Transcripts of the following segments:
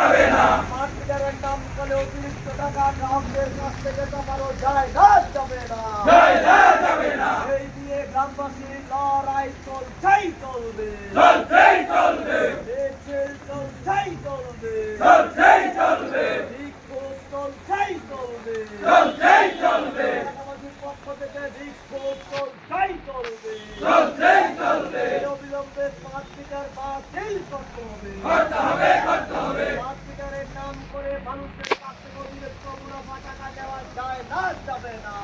Smart মিটারের নাম করে অতিরিক্ত টাকা গ্রাহকদের কাছ থেকে চাপানো যায় না। যাবে না। এই নিয়ে গ্রামবাসীর লড়াই চলছেই চলবে। মিছিল চলছেই চলবে বিক্ষোভ চলছেই চলবে এলাকাবাসীর পক্ষ থেকে বিক্ষোভ চলছেই চলবে এই অবিলম্বে স্মার্ট মিটার বাতিল করতে হবে স্মার্ট মিটারের নাম করে মানুষের কাছ থেকে অতিরিক্ত মুনাফা টাকা দেওয়া যায় না যাবে না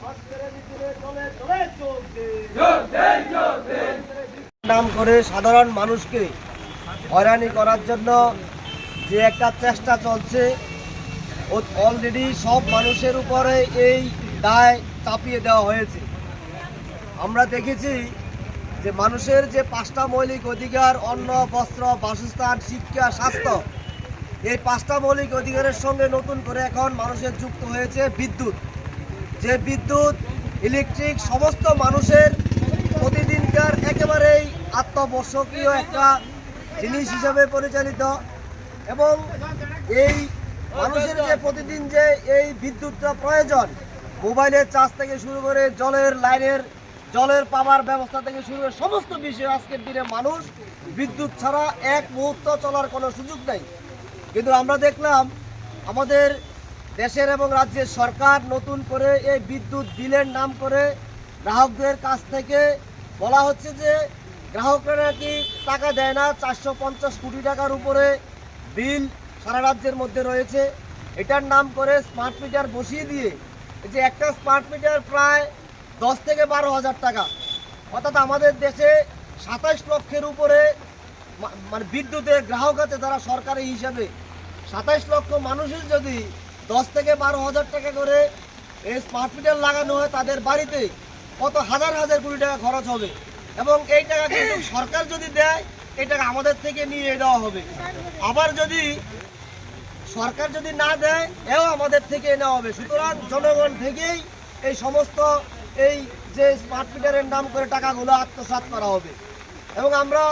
সরকারের মিছিলে চলে চলে চলছে নাম করে সাধারণ মানুষকে হয়রানি করার জন্য যে একটা চেষ্টা চলছে অলরেডি সব মানুষের উপরে এই দায় চাপিয়ে দেওয়া হয়েছে। আমরা দেখেছি যে মানুষের যে পাঁচটা মৌলিক অধিকার, অন্ন, বস্ত্র, বাসস্থান, শিক্ষা, স্বাস্থ্য, এই পাঁচটা মৌলিক অধিকারের সঙ্গে নতুন করে এখন মানুষের যুক্ত হয়েছে বিদ্যুৎ। যে বিদ্যুৎ ইলেকট্রিক সমস্ত মানুষের প্রতিদিনকার একেবারেই আত্মবর্ষকীয় একটা জিনিস হিসাবে পরিচালিত এবং এই মানুষের যে প্রতিদিন যে এই বিদ্যুৎটা প্রয়োজন, মোবাইলের চার্জ থেকে শুরু করে জলের লাইনের, জলের পাওয়ার ব্যবস্থা থেকে শুরু করে সমস্ত বিষয়ে আজকের দিনে মানুষ বিদ্যুৎ ছাড়া এক মুহূর্ত চলার কোনো সুযোগ নেই। কিন্তু আমরা দেখলাম আমাদের দেশের এবং রাজ্যের সরকার নতুন করে এই বিদ্যুৎ বিলের নাম করে গ্রাহকদের কাছ থেকে বলা হচ্ছে যে গ্রাহকরা নাকি টাকা দেয় না? চারশো পঞ্চাশ কোটি টাকার উপরে বিল সারা রাজ্যের মধ্যে রয়েছে। এটার নাম করে স্মার্ট মিটার বসিয়ে দিয়ে যে একটা স্মার্ট মিটার প্রায় দশ থেকে বারো হাজার টাকা, অর্থাৎ আমাদের দেশে সাতাশ লক্ষের উপরে মানে বিদ্যুতের গ্রাহক আছে তারা সরকারি হিসাবে। সাতাশ লক্ষ মানুষের যদি দশ থেকে বারো হাজার টাকা করে এই স্মার্ট মিটার লাগানো হয়, তাদের বাড়িতে কত হাজার হাজার কোটি টাকা খরচ হবে? এবং এই টাকা কিন্তু সরকার যদি দেয়, এই টাকা আমাদের থেকে নিয়ে দেওয়া হবে। আবার যদি সরকার যদি না দেয়, এও আমাদের থেকে নেওয়া হবে। সুতরাং জনগণ থেকেই এই সমস্ত এই যে স্মার্ট মিটারের নাম করে টাকাগুলো আত্মসাৎ করা হবে। এবং আমরা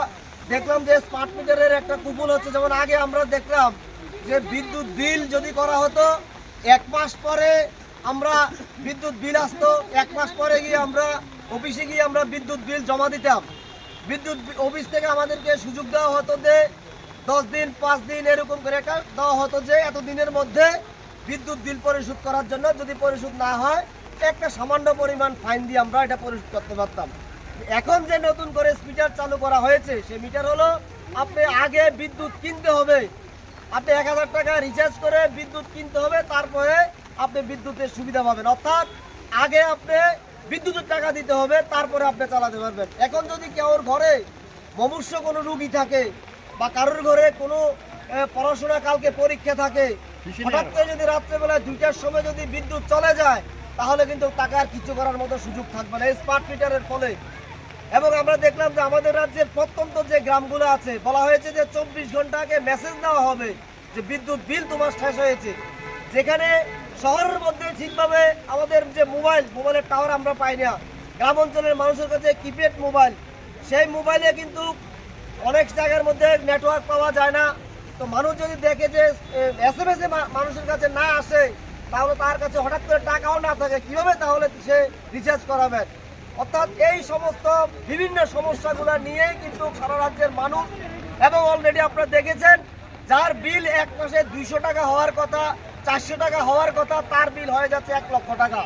দেখলাম যে স্মার্ট মিটারের একটা কুপন হচ্ছে। যেমন আগে আমরা দেখলাম যে বিদ্যুৎ বিল যদি করা হতো, এক মাস পরে আমরা বিদ্যুৎ বিল আসতো, এক মাস পরে গিয়ে আমরা অফিসে গিয়ে আমরা বিদ্যুৎ বিল জমা দিতাম। বিদ্যুৎ অফিস থেকে আমাদেরকে সুযোগ দেওয়া হতো যে দশ দিন, পাঁচ দিন এরকম করে একটা দেওয়া হতো যে এত দিনের মধ্যে বিদ্যুৎ বিল পরিশোধ করার জন্য যদি পরিশোধ না হয়, একটা সামান্য পরিমাণ ফাইন দিয়ে আমরা এটা পরিশোধ করতে পারতাম। এখন যে নতুন করে মিটার চালু করা হয়েছে, সে মিটার হলো আপনি আগে বিদ্যুৎ কিনতে হবে। আপনি এক হাজার টাকা রিচার্জ করে বিদ্যুৎ কিনতে হবে, তারপরে আপনি বিদ্যুতের সুবিধা পাবেন। অর্থাৎ আগে আপনি বিদ্যুতের টাকা দিতে হবে তারপরে আপনি চালাতে পারবেন। এখন যদি কেউর ঘরে মমুষ্য কোনো রুগী থাকে বা কারোর ঘরে কোনো পড়াশোনা কালকে পরীক্ষা থাকে হঠাৎ করে যদি রাত্রেবেলায় দুইটার সময় যদি বিদ্যুৎ চলে যায় তাহলে কিন্তু টাকার কিছু করার মতো সুযোগ থাকবে না। স্মার্ট মিটারের ফলে। এবং আমরা দেখলাম যে আমাদের রাজ্যের প্রত্যন্ত যে গ্রামগুলো আছে বলা হয়েছে যে চব্বিশ ঘণ্টা আগে মেসেজ দেওয়া হবে যে বিদ্যুৎ বিল তোমার শেষ হয়েছে। যেখানে শহরের মধ্যে ঠিকভাবে আমাদের যে মোবাইল, মোবাইলের টাওয়ার আমরা পাই না। গ্রাম অঞ্চলের মানুষের কাছে কিপ্যাড মোবাইল সেই মোবাইলে কিন্তু অনেক জায়গার মধ্যে নেটওয়ার্ক পাওয়া যায় না। তো মানুষ যদি দেখে যে এস এম এস মানুষের কাছে না আসে, তাহলে তার কাছে হঠাৎ করে টাকাও না থাকে। কীভাবে তাহলে সে রিচার্জ করাবেন? অর্থাৎ এই সমস্ত বিভিন্ন সমস্যাগুলো নিয়েই কিন্তু সারা রাজ্যের মানুষ, এবং অলরেডি আপনারা দেখেছেন, যার বিল এক মাসে দুইশো টাকা হওয়ার কথা চারশো টাকা হওয়ার কথা তার বিল হয়ে যাচ্ছে এক লক্ষ টাকা।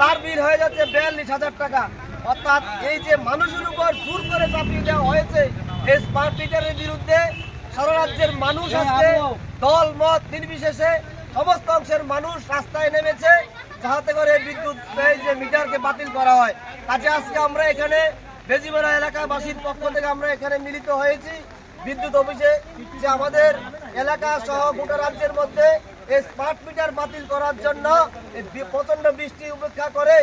তার বিল হয়ে যাচ্ছে বিয়াল্লিশ হাজার টাকা। অর্থাৎ এই যে মানুষের উপর জোর করে চাপিয়ে দেওয়া হয়েছে এই স্মার্ট মিটারের বিরুদ্ধে সারা রাজ্যের মানুষ আজকে দল মত নির্বিশেষে সমস্ত অংশের মানুষ রাস্তায় নেমেছে যাহাতে করে বিদ্যুৎ এই যে মিটারকে বাতিল করা হয়। কাজে আজকে আমরা এখানে বেজিমারা এলাকাবাসীর পক্ষ থেকে আমরা এখানে মিলিত হয়েছি। বিদ্যুৎ অফিসে যে আমাদের এলাকা সহ গোটা রাজ্যের মধ্যে এই স্মার্ট মিটার বাতিল করার জন্য প্রচণ্ড বৃষ্টি উপেক্ষা করে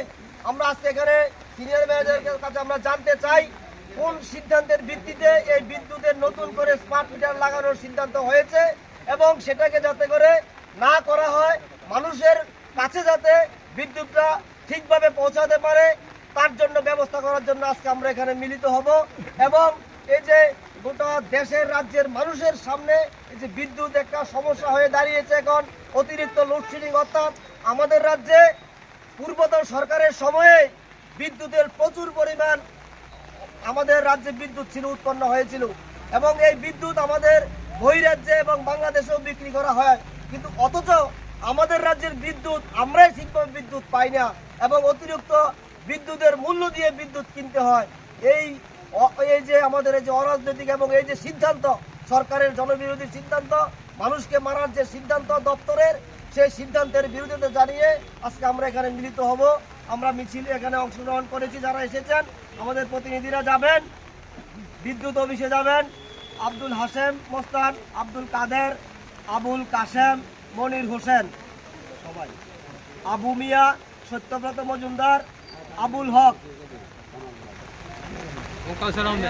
আমরা আজকে এখানে সিনিয়র ম্যানেজারের কাছে আমরা জানতে চাই, কোন সিদ্ধান্তের ভিত্তিতে এই বিদ্যুতের নতুন করে স্মার্ট মিটার লাগানোর সিদ্ধান্ত হয়েছে এবং সেটাকে যাতে করে না করা হয়, মানুষের কাছে যাতে বিদ্যুৎটা ঠিকভাবে পৌঁছাতে পারে, তার জন্য ব্যবস্থা করার জন্য আজকে আমরা এখানে মিলিত হব এবং এই যে গোটা দেশের রাজ্যের মানুষের সামনে এই যে বিদ্যুৎ একটা সমস্যা হয়ে দাঁড়িয়েছে এখন, অতিরিক্ত লোডশেডিং অর্থাৎ আমাদের রাজ্যে পূর্বতন সরকারের সময়ে বিদ্যুতের প্রচুর পরিমাণ আমাদের রাজ্যে বিদ্যুৎ ছিল, উৎপন্ন হয়েছিল। এবং এই বিদ্যুৎ আমাদের বহিরাজ্যে এবং বাংলাদেশেও বিক্রি করা হয়। কিন্তু অথচ আমাদের রাজ্যের বিদ্যুৎ, আমরাই ঠিকভাবে বিদ্যুৎ পাই না এবং অতিরিক্ত বিদ্যুতের মূল্য দিয়ে বিদ্যুৎ কিনতে হয়। এই এই যে আমাদের এই যে অরাজনৈতিক এবং এই যে সিদ্ধান্ত, সরকারের জনবিরোধী সিদ্ধান্ত, মানুষকে মারার যে সিদ্ধান্ত দপ্তরের, সেই সিদ্ধান্তের বিরোধিতা জানিয়ে আজকে আমরা এখানে মিলিত হব। আমরা মিছিল এখানে অংশগ্রহণ করেছি, যারা এসেছেন, আমাদের প্রতিনিধিরা যাবেন, বিদ্যুৎ অফিসে যাবেন, আব্দুল হাসেম মোস্তান, আব্দুল কাদের, আবুল কাসেম মনির হোসেন, সবাই। আবু মিয়া, সত্যব্রত মজুমদার, আবুল হক। ਉਹ ਕੌਣ ਸਰਾਉਂਦੇ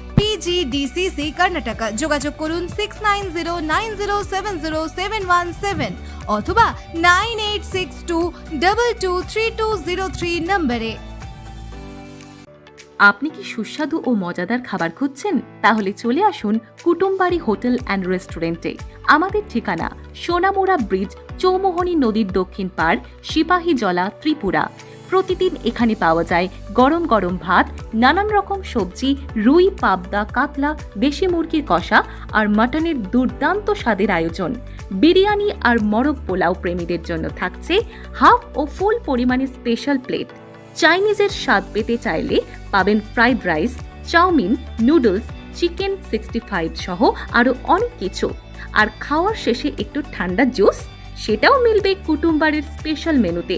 PGDCC Karnataka. যোগাযোগ করুন six nine zero nine zero seven zero seven one seven অথবা nine eight six two double two three two zero three নম্বরে। আপনি কি সুস্বাদু ও মজাদার খাবার খুঁজছেন? তাহলে চলে আসুন কুটুমবাড়ি হোটেল অ্যান্ড রেস্টুরেন্টে। আমাদের ঠিকানা সোনামুড়া ব্রিজ, চৌমোহনী নদীর দক্ষিণ পাড়, সিপাহীজলা, ত্রিপুরা। প্রতিদিন এখানে পাওয়া যায় গরম গরম ভাত, নানান রকম সবজি, রুই, পাবদা, কাতলা দেশি মুরগির কষা আর মাটনের দুর্দান্ত স্বাদের আয়োজন। বিরিয়ানি আর মরক পোলাও প্রেমীদের জন্য থাকছে হাফ ও ফুল পরিমাণে স্পেশাল প্লেট। চাইনিজের স্বাদ পেতে চাইলে পাবেন fried rice, chow mein, noodles, chicken sixty five সহ আরও অনেক কিছু। আর খাওয়ার শেষে একটু ঠান্ডা জুস, সেটাও মিলবে কুটুমবাড়ির স্পেশাল মেনুতে।